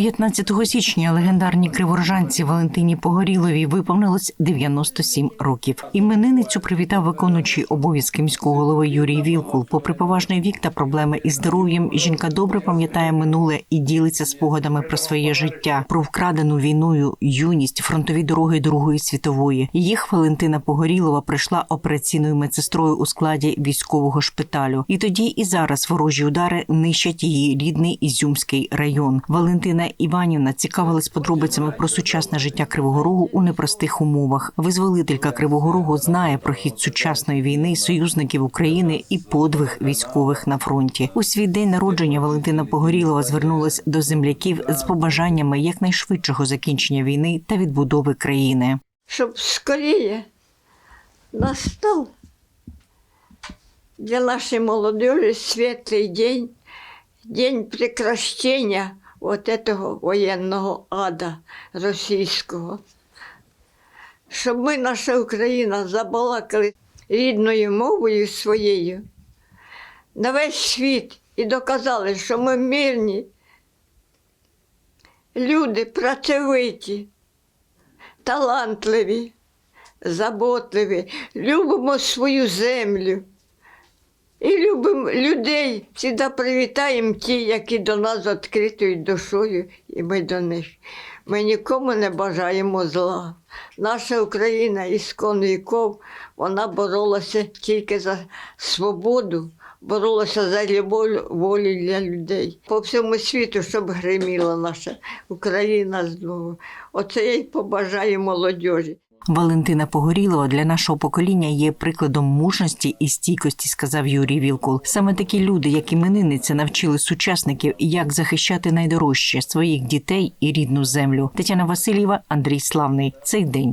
15 січня легендарній криворожанці Валентині Погоріловій виповнилось 97 років. Іменинницю привітав виконуючий обов'язки міського голови Юрій Вілкул. Попри поважний вік та проблеми із здоров'ям, жінка добре пам'ятає минуле і ділиться спогадами про своє життя, про вкрадену війною юність, фронтові дороги Другої світової. Їх Валентина Погорілова прийшла операційною медсестрою у складі військового шпиталю. І тоді, і зараз ворожі удари нищать її рідний Ізюмський район. Валентина Іванівна цікавилась подробицями про сучасне життя Кривого Рогу у непростих умовах. Визволителька Кривого Рогу знає про хід сучасної війни, союзників України і подвиг військових на фронті. У свій день народження Валентина Погорілова звернулась до земляків з побажаннями якнайшвидшого закінчення війни та відбудови країни. Щоб скорее настал для нашей молодежи светлый день, день прекращения вот этого военного ада російського. Щоб ми, наша Україна, забалакали рідною мовою своєю на весь світ і доказали, що ми мирні, люди працьовиті, талантливі, заботливі, любимо свою землю. І любимо людей, завжди привітаємо ті, які до нас відкритою душою, і ми до них. Ми нікому не бажаємо зла. Наша Україна іскон віков, вона боролася тільки за свободу, боролася за любов, волю для людей. По всьому світу, щоб гриміла наша Україна знову. Оце я й побажаю молодіжі. Валентина Погорілова для нашого покоління є прикладом мужності і стійкості, сказав Юрій Вілкул. Саме такі люди, як іменинниця, навчили сучасників, як захищати найдорожче своїх дітей і рідну землю. Тетяна Васильєва, Андрій Славний. Цей день.